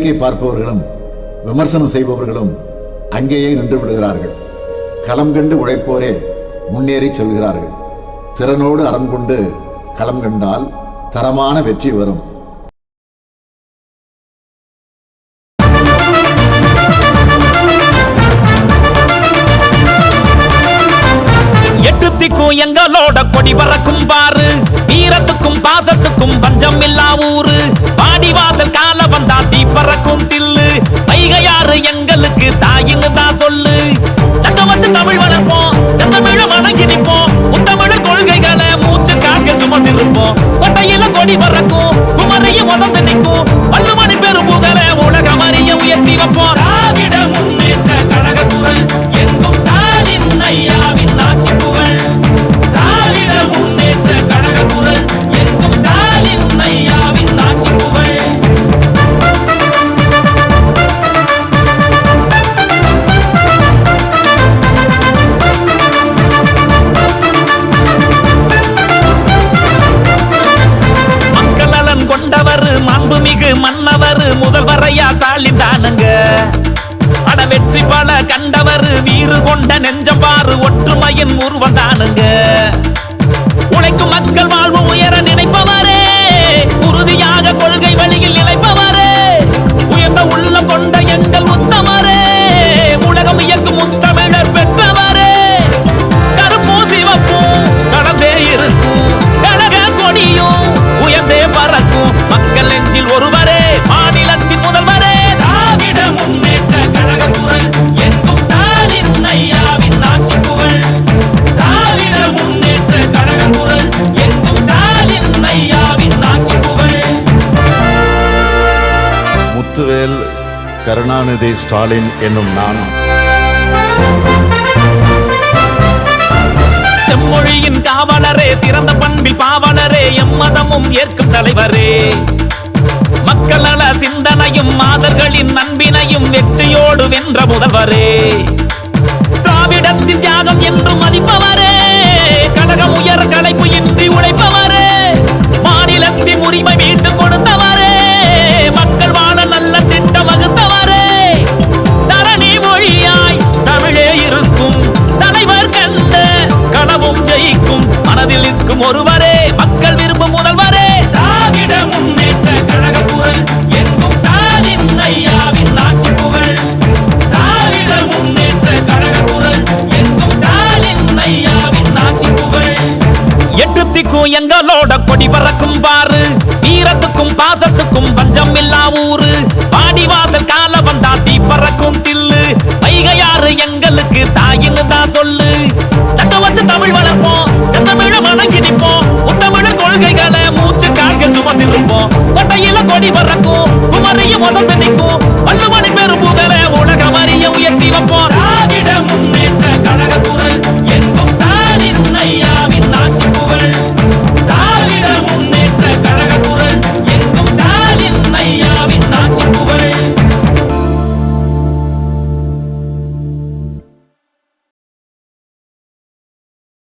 வேடிக்கை பார்ப்பவர்களும் விமர்சனம் செய்பவர்களும் அங்கேயே நின்று விடுகிறார்கள். களம் கண்டு உழைப்போரே முன்னேறி சொல்கிறார்கள். திறனோடு அறம் கொண்டு களம் கண்டால் தரமான வெற்றி வரும். எட்டு எங்களோட கொடி பறக்கும் பாரு வீரத்துக்கும் பாசத்துக்கும் பஞ்சம் இல்லா ஊரு. பாடி கால வந்தா தீ பறக்கும் தில்லு. வைகையாறு எங்களுக்கு தாயின்னு தான் சொல்லு. சட்டம் வச்சு தமிழ் வளர்ப்போம் செந்தமிழ வணங்கி நிற்போம். முத்தமிழர் கொள்கைகளை மூச்சு காக்க சுமந்திருப்போம் கொட்டையில கொடி பறக்கும் குமரையும் வசந்து நிற்கும். வள்ளுமணி பெரும் புகழ உலகம் அறிய உயர்த்தி வைப்போம். வரையா முதல்வரையா தாளிந்தானுங்க அட வெற்றி பல கண்டவர் வீறு கொண்ட நெஞ்சப்பாறு ஒற்றுமையின் உருவந்தானுங்க கருணாநிதி ஸ்டாலின் என்னும் நான்? செம்மொழியின் காவலரே சிறந்த பண்பில் பாவலரே எம்மதமும் ஏற்கும் தலைவரே. மக்கள் நல சிந்தனையும் மாதர்களின் நண்பினையும் வெற்றியோடு வென்ற முதல்வரே திராவிடத்தின் தியாகம் என்று மதிப்பவரே நிற்கும் ஒருவரே மக்கள் விரும்பும் முதல்வரே. திராவிட முன்னேற்ற கழக குரல் எங்கும் ஸ்டாலின் ஐயாவின் ஆட்சி புகழ். திராவிட முன்னேற்ற கழக குரல் எங்கும் ஸ்டாலின் ஐயாவின் ஆட்சி புகழ். எட்டு திக்கும் எங்களோட கொடி பறக்கும் பாரு வீரத்துக்கும் பாசத்துக்கும் பஞ்சம் இல்லா ஊரு. பாடி வாசல் கால வந்தா தீ பறக்கும் தில்லு. வைகையாறு எங்களுக்கு தாயின்னு தான் சொல்லு. சட்டம் வச்சு தமிழ் வளர்ப்போம் செந்தமிழ